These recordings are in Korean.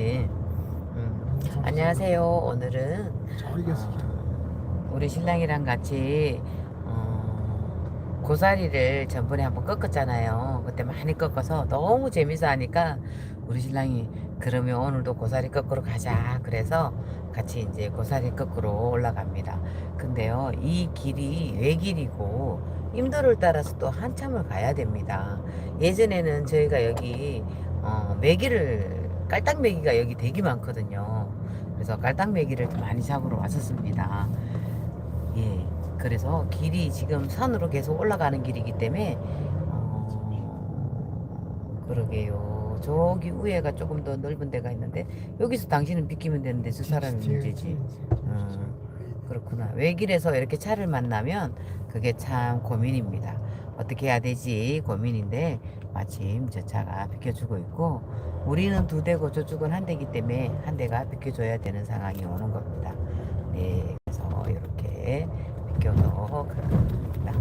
그치? 음. 안녕하세요. 오늘은. 어, 우리 신랑이랑 같이 어, 고사리를 전번에 한번 꺾었잖아요. 그때 많이 꺾어서 너무 재밌어 하니까 우리 신랑이 그러면 오늘도 고사리 꺾으러 가자. 그래서 같이 이제 고사리 꺾으러 올라갑니다. 근데요, 이 길이 외길이고 임도를 따라서 또 한참을 가야 됩니다. 예전에는 저희가 여기 어, 메기를 깔딱 메기가 여기 되게 많거든요. 그래서 깔딱 메기를 좀 많이 잡으러 왔었습니다. 예. 그래서 길이 지금 산으로 계속 올라가는 길이기 때문에 어, 그러게요. 저기 위에가 조금 더 넓은 데가 있는데 여기서 당신은 비키면 되는데 저 사람이 문제지. 음, 그렇구나. 외길에서 이렇게 차를 만나면 그게 참 고민입니다. 어떻게 해야 되지 고민인데 마침 저 차가 비켜주고 있고 우리는 두 대고 저쪽은 한 대기 때문에 한 대가 비켜줘야 되는 상황이 오는 겁니다. 네, 그래서 이렇게 비켜서 갑니다.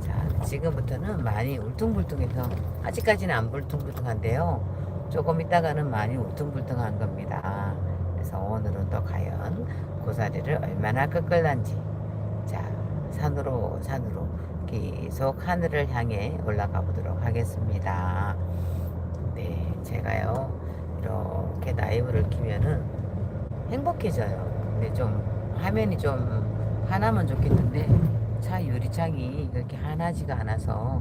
자, 지금부터는 많이 울퉁불퉁해서 아직까지는 안 불퉁불퉁한데요. 조금 있다가는 많이 울퉁불퉁한 겁니다. 그래서 오늘은 또 과연 고사리를 얼마나 꺾을란지 자 산으로 산으로 계속 하늘을 향해 올라가 보도록 하겠습니다. 네, 제가요 이렇게 라이브를 키면은 행복해져요. 근데 좀 화면이 좀 하나면 좋겠는데 차 유리창이 그렇게 하나지가 않아서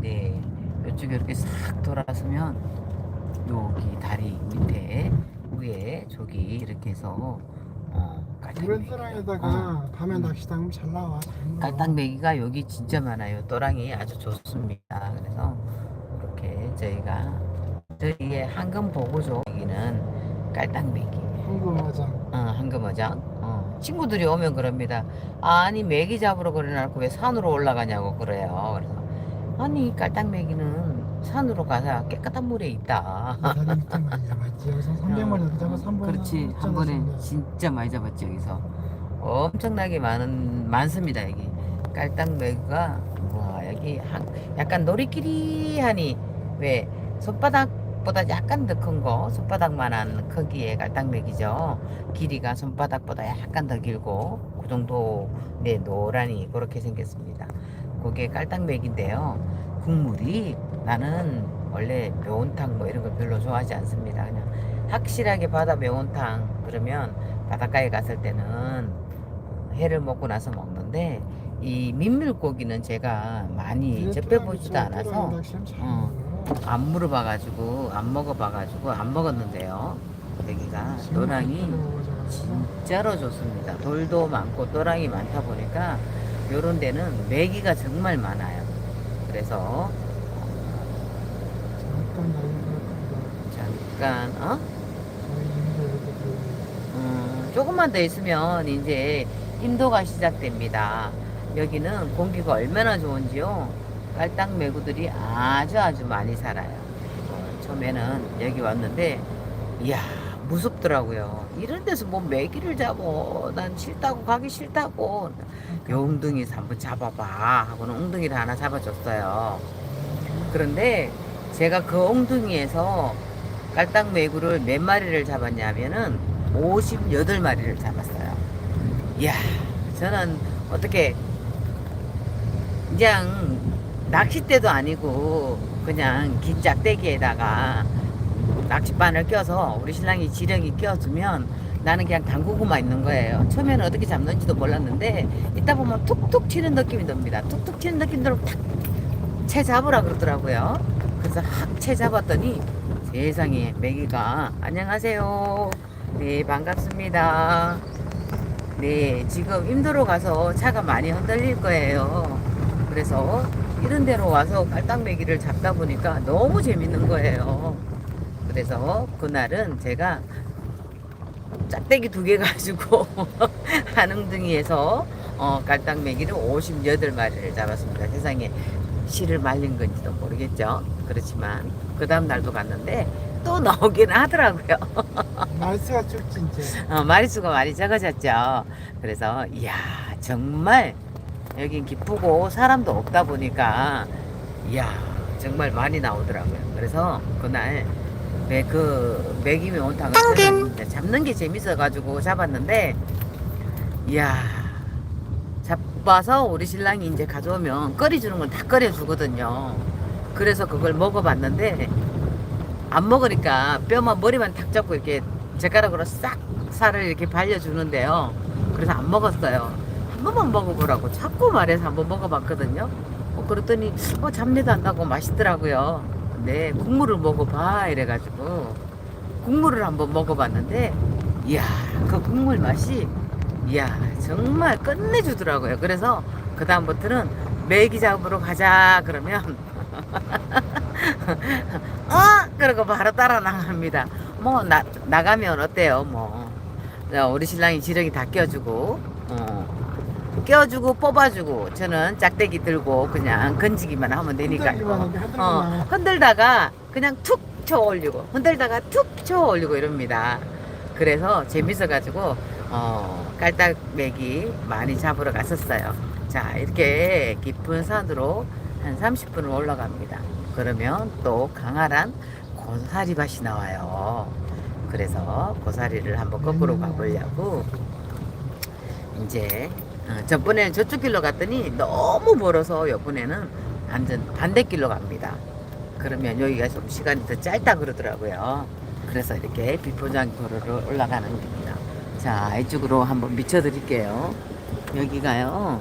네 이쪽에 이렇게 싹 돌아서면 여기 다리 밑에 위에 저기 이렇게 해서 어, 우렌트랑에다가 어, 밤에 음. 낚시 담으면 잘 나와. 깔딱매기가 여기 진짜 많아요. 또랑이 아주 좋습니다. 그래서 이렇게 저희가 저희의 황금 보고조 여기는 깔딱매기. 황금어장. 어, 황금어장. 어, 친구들이 오면 그럽니다. 아니 메기 잡으러 그래놓고 왜 산으로 올라가냐고 그래요. 그래서 아니 깔딱매기는 산으로 가서 깨끗한 물에 있다. 다리 밑에 많이 잡았지. 여기서 300마리 넘게 잡아서 한 번에 어, 그렇지. 한 번에 진짜 많이 잡았지 여기서. 엄청나게 많은 많습니다 여기. 깔딱매기가 와 여기 한, 약간 놀이끼리하니 왜 손바닥보다 약간 더 큰 거 손바닥만한 크기의 깔딱매기죠. 길이가 손바닥보다 약간 더 길고 그 정도 네 노란이 그렇게 생겼습니다. 그게 깔딱매기인데요 국물이 나는 원래 매운탕 뭐 이런 걸 별로 좋아하지 않습니다. 그냥 확실하게 바다 매운탕 그러면 바닷가에 갔을 때는 회를 먹고 나서 먹는데 이 민물고기는 제가 많이 접해보지도 않아서 어. 안 물어봐가지고 안 먹어봐가지고 안 먹었는데요. 여기가 노랑이 진짜로 좋습니다. 돌도 많고 또랑이 많다 보니까 요런 데는 메기가 정말 많아요 그래서 잠깐 어? 음, 조금만 더 있으면 이제 인도가 시작됩니다. 여기는 공기가 얼마나 좋은지요. 깔딱매구들이 아주 아주 많이 살아요. 어, 처음에는 여기 왔는데, 이야, 무섭더라고요. 이런 데서 뭐 메기를 잡어. 난 싫다고, 가기 싫다고. 요 웅둥이에서 한번 잡아봐. 하고는 웅둥이를 하나 잡아줬어요. 그런데 제가 그 엉둥이에서 깔딱 매구를 몇 마리를 잡았냐면은 58마리를 잡았어요. 이야, 저는 어떻게 그냥 낚싯대도 아니고 그냥 긴 짝대기에다가 낚싯바늘 껴서 우리 신랑이 지렁이 껴주면 나는 그냥 담그고만 있는 거예요. 처음에는 어떻게 잡는지도 몰랐는데 이따 보면 툭툭 튀는 느낌이 듭니다. 툭툭 튀는 느낌 들면 탁채 잡으라 그러더라고요. 그래서 확채 잡았더니 세상에 메기가 안녕하세요. 네 반갑습니다. 네 지금 임도로 가서 차가 많이 흔들릴 거예요. 그래서 이런 데로 와서 깔딱메기를 잡다 보니까 너무 재밌는 거예요. 그래서 그날은 제가 짝대기 두 개 가지고 한웅둥이에서 어, 깔딱메기를 58마리를 잡았습니다. 세상에 실을 말린 건지도 모르겠죠. 그렇지만 그 다음 날도 갔는데 또 나오긴 하더라고요. 말수가 쭉 진짜. 어, 마리수가 많이 적어졌죠. 그래서 이야 정말 여긴 기쁘고 사람도 없다 보니까 이야 정말 많이 나오더라고요. 그래서 그날 네, 그 맥이면 온탕을 저는 잡는 게 재밌어가지고 잡았는데, 이야, 잡아서 우리 신랑이 이제 가져오면 끓여주는 건다 끓여주거든요. 그래서 그걸 먹어봤는데, 안 먹으니까 뼈만 머리만 탁 잡고 이렇게 젓가락으로 싹 살을 이렇게 발려주는데요. 그래서 안 먹었어요. 한 번만 먹어보라고 자꾸 말해서 한번 먹어봤거든요. 어, 그랬더니 어, 잡내도 안 나고 맛있더라고요. 근데 국물을 먹어봐 이래가지고 국물을 한번 먹어봤는데 이야 그 국물 맛이 이야 정말 끝내주더라고요. 그래서 그 다음부터는 메기 잡으러 가자 그러면 어 그러고 바로 따라 나갑니다. 뭐 나, 나가면 어때요 뭐 자, 우리 신랑이 지렁이 다 껴주고 어. 껴주고 뽑아주고 저는 짝대기 들고 그냥 건지기만 하면 흔들기만 되니까요. 하는데 흔들기만 어, 흔들다가 그냥 툭 쳐 올리고 흔들다가 툭 쳐 올리고 이럽니다. 그래서 재밌어 가지고 어, 깔딱매기 많이 잡으러 갔었어요. 자 이렇게 깊은 산으로 한 30분을 올라갑니다. 그러면 또 강하란 고사리밭이 나와요. 그래서 고사리를 한번 거꾸로 가보려고 이제 어, 저번에는 저쪽 길로 갔더니 너무 멀어서 이번에는 완전 반대길로 갑니다. 그러면 여기가 좀 시간이 더 짧다 그러더라고요. 그래서 이렇게 비포장 도로로 올라가는 겁니다. 자, 이쪽으로 한번 비춰드릴게요. 여기가요,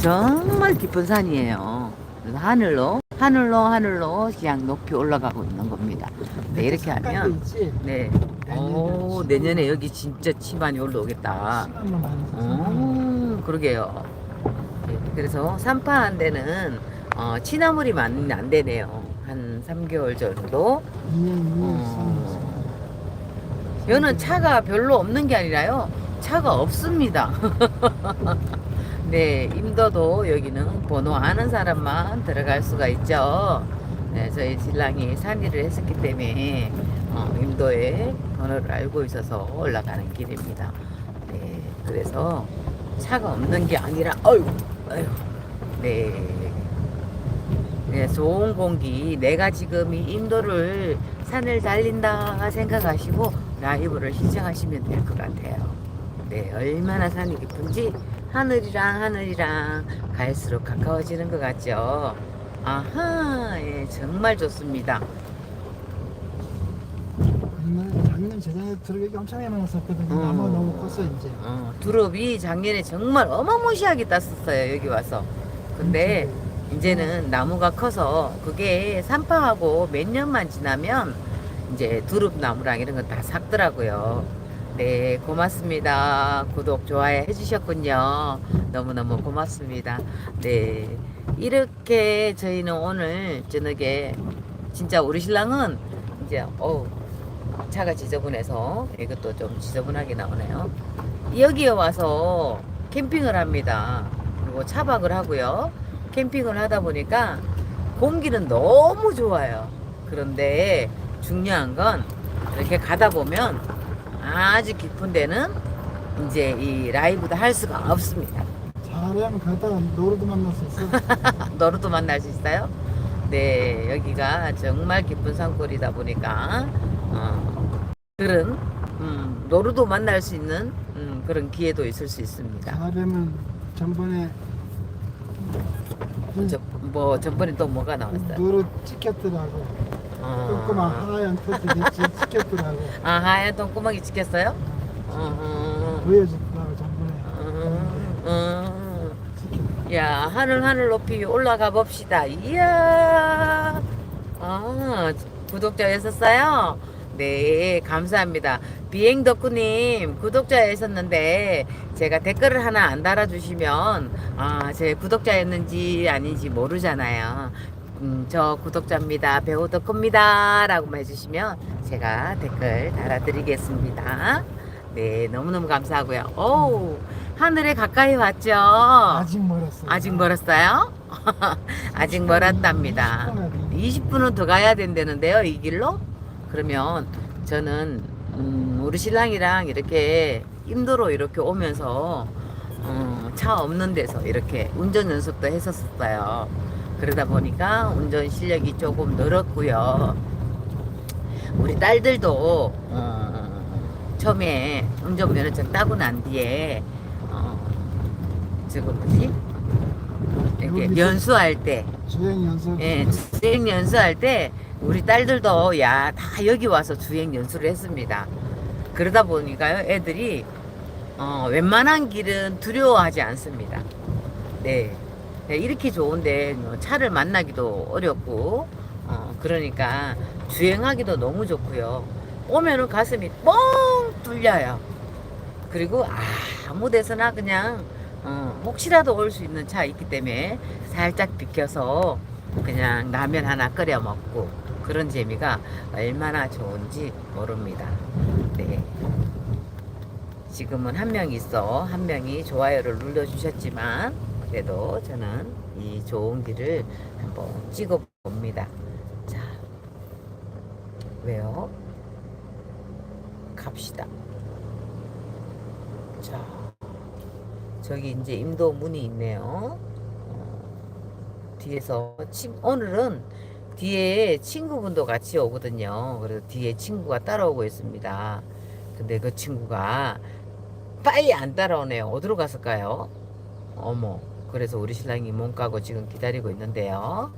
정말 깊은 산이에요. 그래서 하늘로, 하늘로, 하늘로 그냥 높이 올라가고 있는 겁니다. 네, 이렇게 하면. 네. 오, 치- 내년에 여기 진짜 치 많이 올라오겠다. 음, 그러게요. 네, 그래서 산파한 데는 어, 치나물이 많이 안 되네요. 한 3개월 정도. 2년, 2년, 어. 여는 차가 별로 없는 게 아니라요. 차가 없습니다. 네, 임도도 여기는 번호 아는 사람만 들어갈 수가 있죠. 네, 저희 신랑이 산일을 했었기 때문에 어, 임도에 번호를 알고 있어서 올라가는 길입니다. 네, 그래서 차가 없는 게 아니라, 어휴, 어휴, 네. 네, 좋은 공기. 내가 지금 이 인도를 산을 달린다 생각하시고 라이브를 시청하시면 될 것 같아요. 네, 얼마나 산이 깊은지 하늘이랑 하늘이랑 갈수록 가까워지는 것 같죠. 아하, 예, 정말 좋습니다. 작년, 작년 재작년에 들어가기 엄청 해놨었거든요. 음. 나무가 너무 컸어 이제. 어, 두릅이 작년에 정말 어마무시하게 땄었어요, 여기 와서. 근데 이제는 나무가 커서 그게 산파하고 몇 년만 지나면 이제 두릅 나무랑 이런 건 다 삭더라고요. 네, 고맙습니다. 구독, 좋아요 해주셨군요. 너무너무 고맙습니다. 네, 이렇게 저희는 오늘 저녁에 진짜 우리 신랑은 이제, 어우, 차가 지저분해서 이것도 좀 지저분하게 나오네요. 여기에 와서 캠핑을 합니다. 그리고 차박을 하고요. 캠핑을 하다 보니까 공기는 너무 좋아요. 그런데 중요한 건 이렇게 가다 보면 아주 깊은 데는 이제 이 라이브도 할 수가 없습니다. 잘하면 가다가 노루도 만날 수 있어. 너로도 만날 수 있어요? 네, 여기가 정말 깊은 산골이다 보니까 어, 그런 음, 노루도 만날 수 있는 음, 그런 기회도 있을 수 있습니다. 잘하면 전번에 저, 뭐 전번에 또 뭐가 나왔어요? 노루 찍혔더라고. 어. 조그만 하얀 터지겠지 찍혔더라고. 아 하얀 똥구멍이 찍혔어요? 어, 보여줬더라고 전번에. 음, 음. 야 하늘 하늘 높이 올라가 봅시다. 이야, 아 구독자였었어요? 네 감사합니다. 비행 덕후님 구독자였었는데 제가 댓글을 하나 안 달아주시면 아 제 구독자였는지 아닌지 모르잖아요. 음, 저 구독자입니다. 배우 덕후입니다. 라고만 해주시면 제가 댓글 달아드리겠습니다. 네, 너무너무 감사하고요. 오, 하늘에 가까이 왔죠? 아직 멀었어. 아직 멀었어요? 아직 멀었답니다. 20분은 더 가야 된다는데요, 이 길로? 그러면 저는, 음, 우리 신랑이랑 이렇게 임도로 이렇게 오면서, 음, 차 없는 데서 이렇게 운전 연습도 했었어요. 그러다 보니까 운전 실력이 조금 늘었고요. 우리 딸들도 어, 처음에 운전면허증 따고 난 뒤에 어, 저거 뭐지? 이렇게 연수할 때 주행 연습. 예, 주행 연수할 때 우리 딸들도 야 다 여기 와서 주행 연수를 했습니다. 그러다 보니까요 애들이 어, 웬만한 길은 두려워하지 않습니다. 네. 네, 이렇게 좋은데 뭐 차를 만나기도 어렵고 어, 그러니까 주행하기도 너무 좋고요. 오면은 가슴이 뻥 뚫려요. 그리고 아무 데서나 그냥 어, 혹시라도 올 수 있는 차 있기 때문에 살짝 비켜서 그냥 라면 하나 끓여 먹고 그런 재미가 얼마나 좋은지 모릅니다. 네. 지금은 한 명 있어 한 명이 좋아요를 눌러주셨지만 그래도 저는 이 좋은 길을 한번 찍어 봅니다. 자, 왜요? 갑시다. 자, 저기 이제 임도 문이 있네요. 어, 뒤에서 친 오늘은 뒤에 친구분도 같이 오거든요. 그래서 뒤에 친구가 따라오고 있습니다. 근데 그 친구가 빨리 안 따라오네요. 어디로 갔을까요? 어머. 그래서 우리 신랑이 몸 까고 지금 기다리고 있는데요.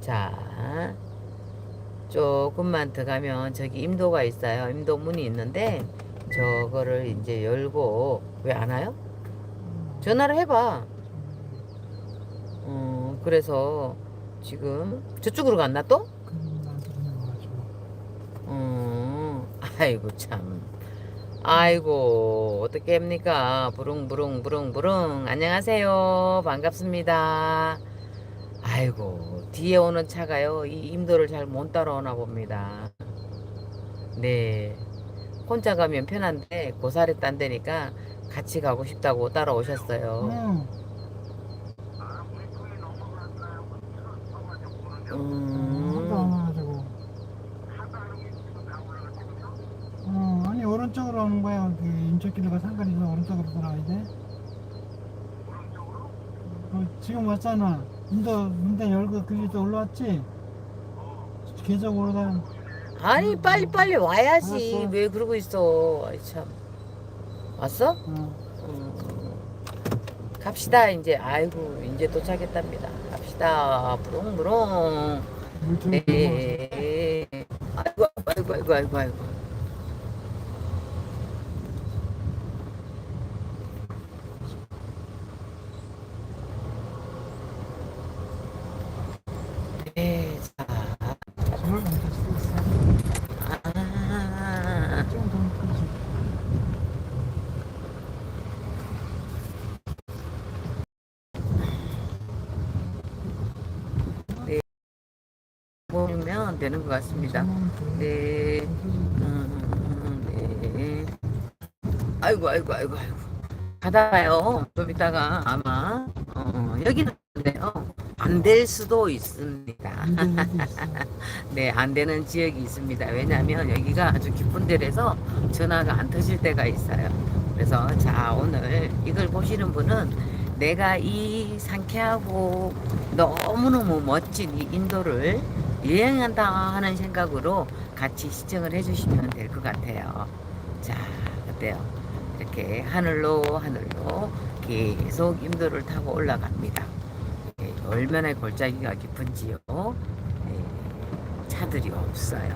자, 조금만 더 가면 저기 임도가 있어요. 임도 문이 있는데 저거를 이제 열고 왜 안 와요? 전화를 해봐. 어, 그래서 지금 저쪽으로 갔나 또? 전화가지고. 어, 아이고 참. 아이고 어떻게 합니까? 부릉부릉 부릉부릉 안녕하세요 반갑습니다. 아이고 뒤에 오는 차가요 이 임도를 잘 못 따라오나 봅니다. 네 혼자 가면 편한데 고사리 딴 데니까 같이 가고 싶다고 따라오셨어요. 응. 음. 하도 안 와가지고. 어, 아니 오른쪽으로 오는 거야. 그 인적길과 상관있어 오른쪽으로 돌아야 돼. 어, 지금 왔잖아. 문도 문대 열고 또 올라왔지. 계속 오르다. 아니 빨리 빨리 와야지 알았어. 왜 그러고 있어 아이 참 왔어? 어. 음, 갑시다 이제 아이고 이제 도착했답니다 갑시다. 부릉부릉. 네. 아이고 아이고 아이고 아이고 아이고 네, 자, 저걸 못 했어. 아, 좀더 크지. 보면 되는 것 같습니다. 네. 음, 네. 아이고, 아이고, 아이고, 아이고. 가다가요, 좀 이따가 아마, 어, 여기는 데요. 안 될 수도 있습니다. 네, 안 되는 지역이 있습니다. 왜냐하면 여기가 아주 깊은 데라서 전화가 안 터질 때가 있어요. 그래서 자, 오늘 이걸 보시는 분은 내가 이 상쾌하고 너무너무 멋진 이 인도를 여행한다 하는 생각으로 같이 시청을 해주시면 될 것 같아요. 자, 어때요? 이렇게 하늘로 하늘로 계속 인도를 타고 올라갑니다. 예, 얼마나 골짜기가 깊은지요. 예, 차들이 없어요.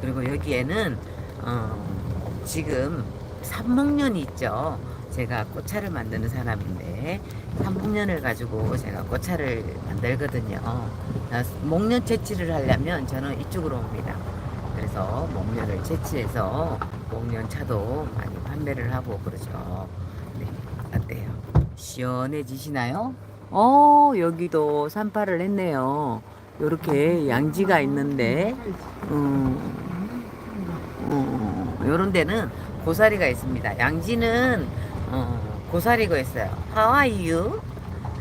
그리고 여기에는 어, 지금 삼목련이 있죠. 제가 꽃차를 만드는 사람인데 삼목련을 가지고 제가 꽃차를 만들거든요. 아, 목련 채취를 하려면 저는 이쪽으로 옵니다. 그래서 목련을 채취해서 목련 차도 많이 판매를 하고 그러죠. 네, 어때요? 시원해지시나요? 어, 여기도 산파를 했네요. 요렇게 양지가 있는데, 음, 음, 요런 데는 고사리가 있습니다. 양지는, 어, 고사리가 있어요. How are you?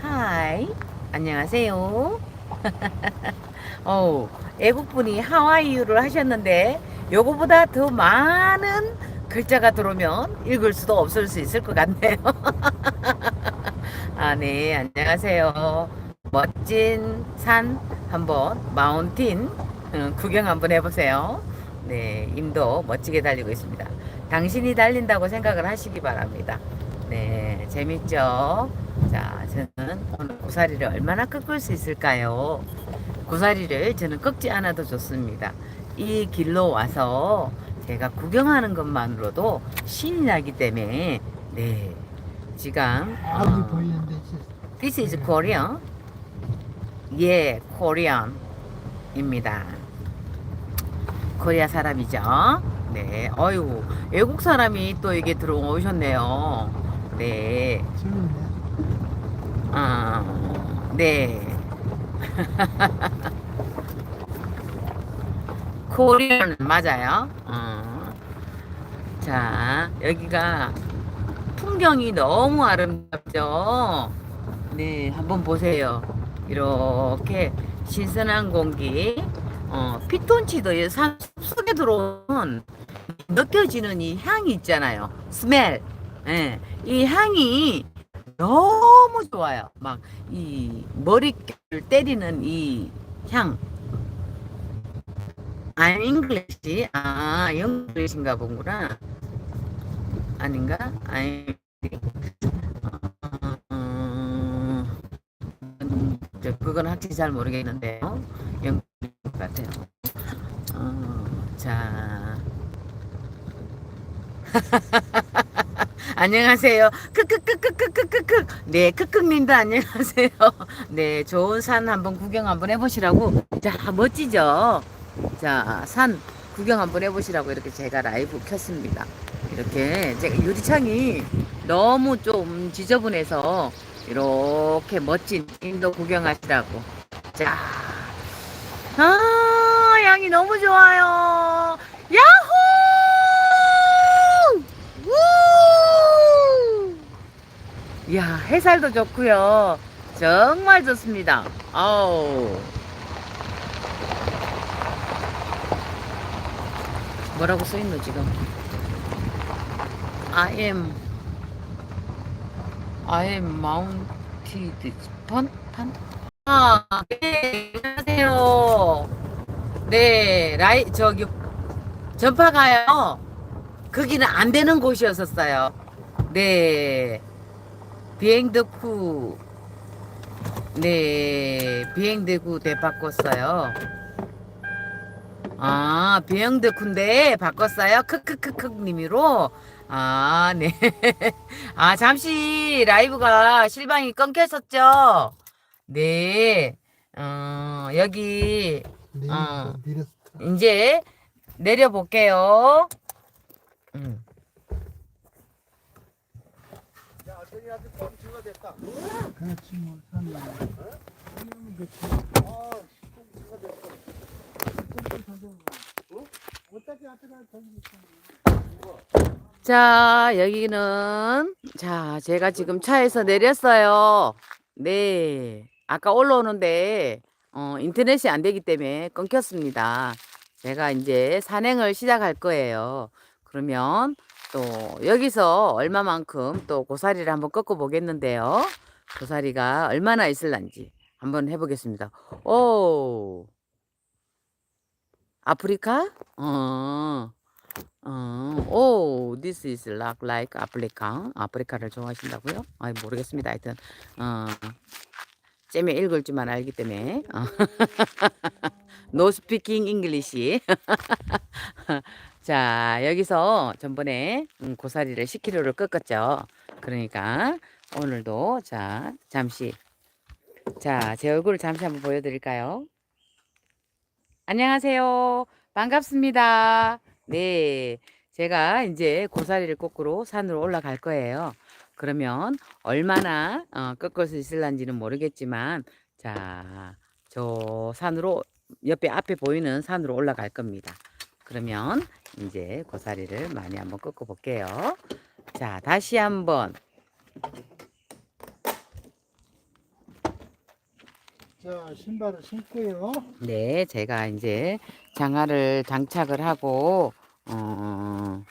Hi. 안녕하세요. 어 애국분이 How are you를 하셨는데, 요거보다 더 많은 글자가 들어오면 읽을 수도 없을 수 있을 것 같네요. 아, 네, 안녕하세요. 멋진 산 한번, 마운틴, 음, 구경 한번 해보세요. 네, 임도 멋지게 달리고 있습니다. 당신이 달린다고 생각을 하시기 바랍니다. 네, 재밌죠? 자, 저는 오늘 고사리를 얼마나 꺾을 수 있을까요? 고사리를 저는 꺾지 않아도 좋습니다. 이 길로 와서 제가 구경하는 것만으로도 신이 나기 때문에, 네, 지금, 아기 어, 보이는데 This is Korean. 예, Korean 입니다. 코리아 사람이죠. 네, 어유 외국 사람이 또 이게 들어오셨네요. 네. 아, 네. 코리안 맞아요. 어. 자, 여기가 풍경이 너무 아름답죠. 네, 한번 보세요. 이렇게 신선한 공기, 어, 피톤치도 이산 속에 들어온 느껴지는 이 향이 있잖아요. 스멜. 예, 이 향이 너무 좋아요. 막 이 머리를 때리는 이 향. I'm English. 아, 영글리시인가 보구나. 아닌가? I'm 어, 그건 확실히 잘 모르겠는데요. 영국 같아요. 어, 자. 안녕하세요. 크크크크크크크크. 네, 크크님도 안녕하세요. 네, 좋은 산 한번 구경 한번 해보시라고. 자, 멋지죠? 자, 산 구경 한번 해보시라고 이렇게 제가 라이브 켰습니다. 이렇게 제가 유리창이 너무 좀 지저분해서 이렇게 멋진 인도 구경하시라고. 자, 아, 양이 너무 좋아요. 야호! 우! 야, 해살도 좋고요. 정말 좋습니다. 아우. 뭐라고 써 있노 지금? I am I am mounted 판? 판? 아, 네, 안녕하세요. 네, 라이 저기 전파가요. 거기는 안 되는 곳이었었어요. 네. 비행 덕후 네, 비행 덕후 대 바꿨어요. 아, 비행 덕후인데 바꿨어요. 크크크크 님으로. 아, 네. 아, 잠시 라이브가 실방이 끊겼었죠. 네. 어, 여기 네, 어. 이제 내려볼게요. 음. 그렇지 뭐 산에. 자, 여기는, 자, 제가 지금 차에서 내렸어요. 네. 아까 올라오는데, 어, 인터넷이 안 되기 때문에 끊겼습니다. 제가 이제 산행을 시작할 거예요. 그러면 또 여기서 얼마만큼 또 고사리를 한번 꺾어 보겠는데요. 고사리가 얼마나 있을란지 한번 해보겠습니다. 오, 아프리카? 어, 어, 오, this is like, like 아프리카. 아프리카를 좋아하신다고요? 아이, 모르겠습니다. 하여튼, 어, 잼에 읽을 줄만 알기 때문에. 어. no speaking English. 자, 여기서 전번에 음, 고사리를 10kg를 꺾었죠. 그러니까 오늘도 자, 잠시 자, 제 얼굴을 잠시 한번 보여드릴까요? 안녕하세요. 반갑습니다. 네. 제가 이제 고사리를 꺾으러 산으로 올라갈 거예요. 그러면 얼마나 어, 꺾을 수 있을런지는 모르겠지만, 자, 저 산으로, 옆에 앞에 보이는 산으로 올라갈 겁니다. 그러면 이제 고사리를 많이 한번 꺾어 볼게요. 자, 다시 한번. 자 신발을 신고요. 네, 제가 이제 장화를 장착을 하고, 어,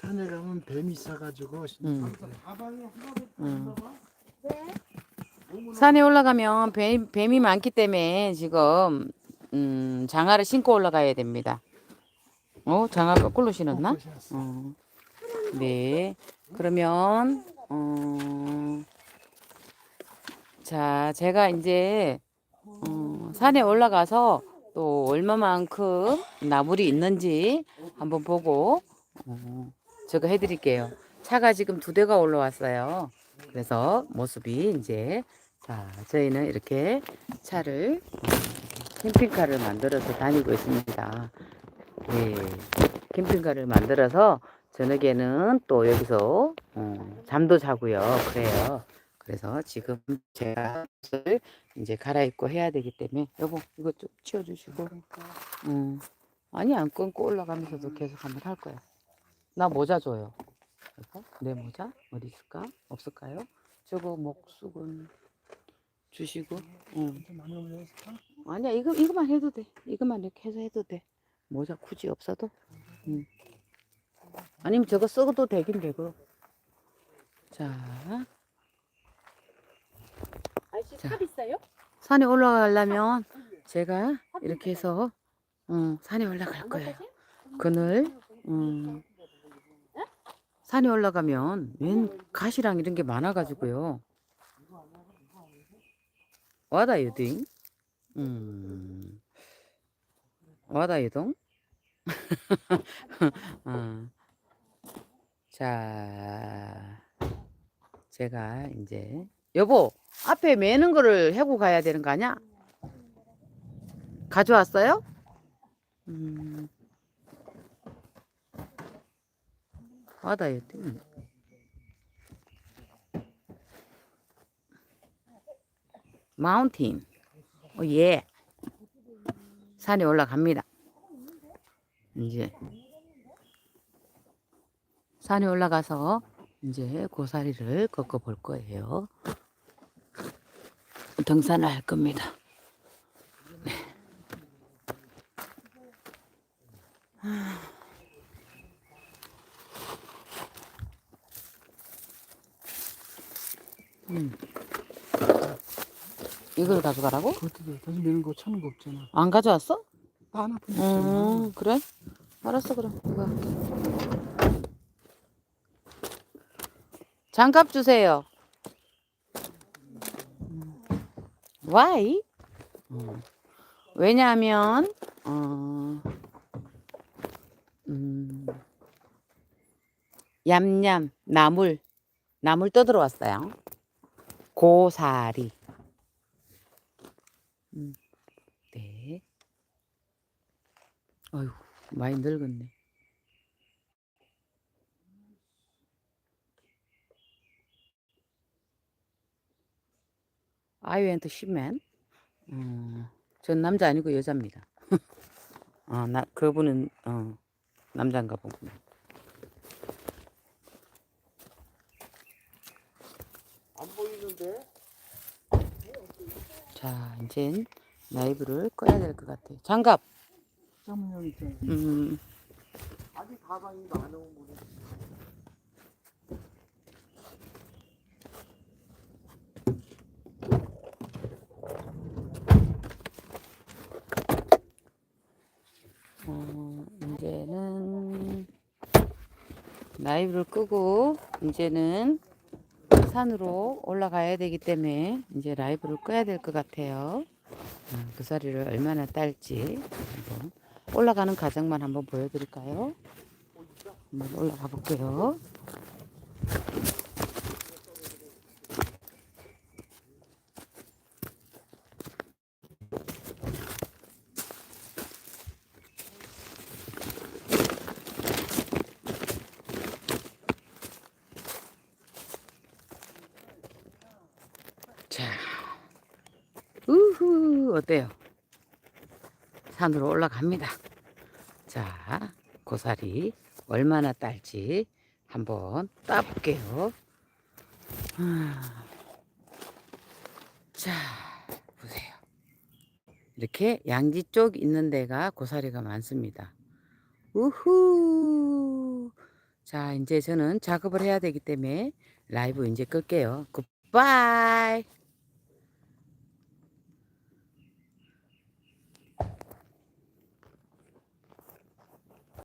산에 가면 뱀이 있어가지고 음. 가봐요. 음. 산에 올라가면 뱀, 뱀이 많기 때문에 지금 음, 장화를 신고 올라가야 됩니다. 어, 장화 거꾸로 신었나? 어. 네. 그러면 어, 자, 제가 이제 어, 산에 올라가서 또 얼마만큼 나물이 있는지 한번 보고 어, 저거 해드릴게요. 차가 지금 두 대가 올라왔어요. 그래서 모습이 이제 자 저희는 이렇게 차를 어, 캠핑카를 만들어서 다니고 있습니다. 네, 캠핑카를 만들어서 저녁에는 또 여기서 어, 잠도 자고요. 그래요. 그래서 지금 제가 옷을 이제 갈아입고 해야 되기 때문에 여보 이거 좀 치워주시고 음. 아니 안 끊고 올라가면서도 계속 한번 할 거야 나 모자 줘요? 내 모자 어디 있을까 없을까요 저거 목수건 주시고 응. 좀 많이 올려있을까? 아니야 이거 이거만 해도 돼 이거만 이렇게 해서 해도 돼 모자 굳이 없어도 응. 아니면 저거 써도 되긴 되고 자 아저씨 자. 탑 있어요? 산에 올라가려면 제가 이렇게 해서 어, 산에 올라갈 거예요. 그늘 음, 산에 올라가면 웬 가시랑 이런 게 많아가지고요. 와다 유딩? 음, 와다 유동? 어. 자, 제가 이제 여보 앞에 매는 거를 해고 가야 되는 거 아니야? 가져왔어요? 음. 와다 유딩. 마운틴. 어, 예. 산에 올라갑니다. 이제 산에 올라가서 이제 고사리를 꺾어 볼 거예요. 등산을 할 겁니다. 네. 음. 이걸 가져가라고? 그것도 다시 매는 거 찾는 거 없잖아. 안 가져왔어? 하나 뿐 있잖아. 음, 그래? 알았어, 그럼. 이거 할게. 장갑 주세요. 음. Why? 음. 왜냐하면, 어, 음, 얌얌, 나물, 나물 떠들어 왔어요. 고사리. 음, 네. 어휴, 많이 늙었네. I went shipment. 음, 전 남자 아니고 여자입니다. 어, 나, 그분은, 어, 남자인가 보구나. 안 보이는데? 자, 이젠 라이브를 꺼야 될 것 같아. 장갑! 쌍문형 있잖아. 음, 아직 가방이 많아 오면. 어, 이제는 라이브를 끄고, 이제는 산으로 올라가야 되기 때문에, 이제 라이브를 꺼야 될 것 같아요. 어, 그 소리를 얼마나 딸지 한번 올라가는 과정만 한번 보여드릴까요? 한번 올라가 볼게요. 자, 우후 어때요? 산으로 올라갑니다. 자, 고사리 얼마나 딸지 한번 따볼게요. 아, 자, 보세요. 이렇게 양지 쪽 있는 데가 고사리가 많습니다. 우후. 자, 이제 저는 작업을 해야 되기 때문에 라이브 이제 끌게요. 굿바이.